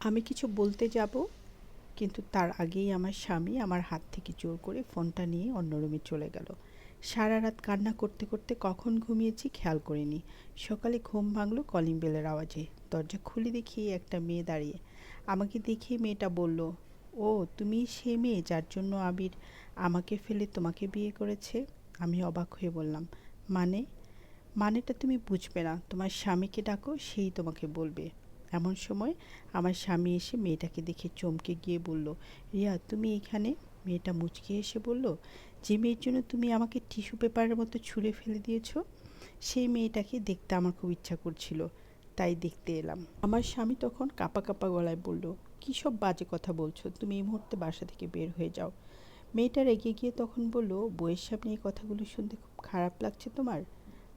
আমি কিছু বলতে যাব, কিন্তু তার আগেই আমার স্বামী আমার হাত থেকে জোর করে ফোনটা নিয়ে অন্য রুমে চলে গেল। সারা রাত কান্না করতে করতে কখন ঘুমিয়েছি খেয়াল করিনি। সকালে ঘুম ভাঙলো কলিং বেলের আওয়াজে। দরজা খুলে দেখি একটা মেয়ে দাঁড়িয়ে। আমাকে দেখে মেয়েটা বলল, ও, তুমি সে মেয়ে যার জন্য আবির আমাকে ফেলে তোমাকে বিয়ে করেছে? আমি অবাক হয়ে বললাম মানে? মানেটা তুমি বুঝবে না। তোমার স্বামীকে ডাকো, সেই তোমাকে বলবে। এমন সময় আমার স্বামী এসে মেয়েটাকে দেখে চমকে গিয়ে বলল, রিয়া, তুমি এখানে? মেয়েটা মুচকে এসে বলল, যে মেয়ের জন্য তুমি আমাকে টিস্যু পেপারের মতো ছুঁড়ে ফেলে দিয়েছ, সেই মেয়েটাকে দেখতে আমার খুব ইচ্ছা করছিল। তাই দেখতে এলাম। আমার স্বামী তখন কাপা কাপা গলায় বলল, কী সব বাজে কথা বলছো? তুমি এই মুহূর্তে বাসা থেকে বের হয়ে যাও। মেয়েটা এগিয়ে গিয়ে তখন বলল বইয়ের সামনে এই কথাগুলো শুনতে খুব খারাপ লাগছে তোমার?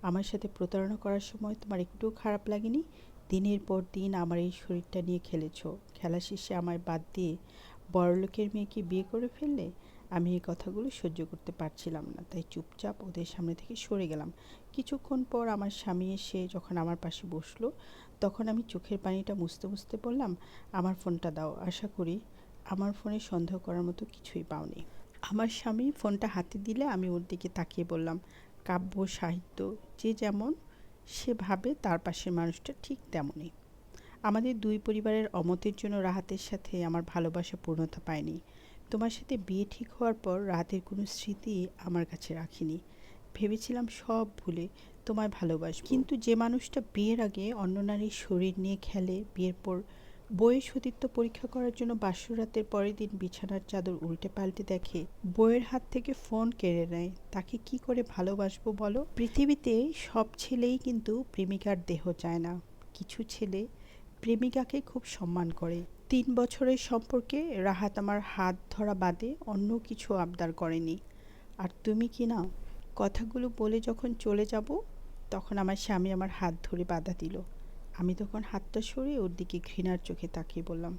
আমার সাথে প্রতারণা করার সময় তোমার একটুও খারাপ লাগেনি? দিনের পর দিন আমার এই শরীরটা নিয়ে খেলেছ। খেলা শেষে আমায় বাদ দিয়ে বড়লোকের মেয়েকে বিয়ে করে ফেললে আমি এই কথাগুলো সহ্য করতে পারছিলাম না। তাই চুপচাপ ওদের সামনে থেকে সরে গেলাম। কিছুক্ষণ পর আমার স্বামী এসে যখন আমার পাশে বসল, তখন আমি চোখের পানিটা মুছতে মুছতে বললাম, আমার ফোনটা দাও। আশা করি আমার ফোনে সন্দেহ করার মতো কিছুই পাওনি। আমার স্বামী ফোনটা হাতে দিলে আমি ওর দিকে তাকিয়ে বললাম, কাব্য, সাহিত্য, যে যেমন সে ভাবে তার পাশের মানুষটা ঠিক তেমনই। আমাদের দুই পরিবারের অমতের জন্য রাহাতের সাথে আমার ভালোবাসা পূর্ণতা পায়নি। তোমার সাথে বিয়ে ঠিক হওয়ার পর রাহাতের কোনো স্মৃতি আমার কাছে রাখিনি। ভেবেছিলাম সব ভুলে তোমায় ভালোবাসব। কিন্তু যে মানুষটা বিয়ের আগে অন্য নারীর শরীর নিয়ে খেলে, বিয়ের পর বইয়ের সতীত্ব পরীক্ষা করার জন্য বাসরাতের পরের দিন বিছানার চাদর উল্টে পাল্টে দেখে বইয়ের হাত থেকে ফোন কেড়ে নেয়। তাকে কি করে ভালোবাসবো বলো? পৃথিবীতে সব ছেলেই কিন্তু প্রেমিকার দেহ চায় না। কিছু ছেলে প্রেমিকাকে খুব সম্মান করে। তিন বছরের সম্পর্কে রাহাত আমার হাত ধরা বাদে অন্য কিছু আবদার করেনি। আর তুমি কি না? কথাগুলো বলে যখন চলে যাব, তখন আমার স্বামী আমার হাত ধরে বাধা দিল। আমি তখন হাতটা সরিয়ে ওর দিকে ঘৃণার চোখে তাকিয়ে বললাম,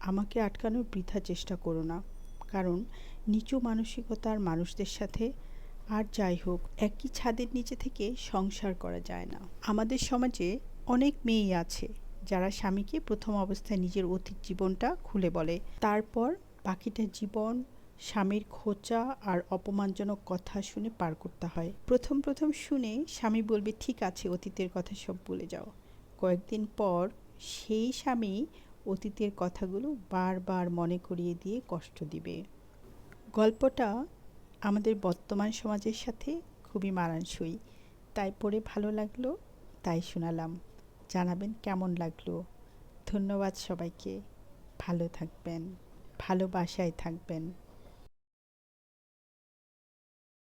আমাকে আটকানোর বৃথা চেষ্টা করো না, কারণ নিচু মানসিকতার মানুষদের সাথে আর যাই হোক, একই ছাদের নিচে থেকে সংসার করা যায় না। আমাদের সমাজে অনেক মেয়েই আছে যারা স্বামীকে প্রথম অবস্থায় নিজের অতীত জীবনটা খুলে বলে, তারপর বাকিটা জীবন স্বামীর খোঁচা আর অপমানজনক কথা শুনে পার করতে হয়। প্রথম প্রথম শুনে স্বামী বলবে, ঠিক আছে, অতীতের কথা সব বলে যাও। কয়েকদিন পর সেই স্বামী অতীতের কথাগুলো বারবার মনে করিয়ে দিয়ে কষ্ট দিবে। গল্পটা আমাদের বর্তমান সমাজের সাথে খুবই মানানসই। তাই পড়ে ভালো লাগল, তাই শোনালাম। জানাবেন কেমন লাগল? ধন্যবাদ সবাইকে। ভালো থাকবেন, ভালোবাসায় থাকবেন।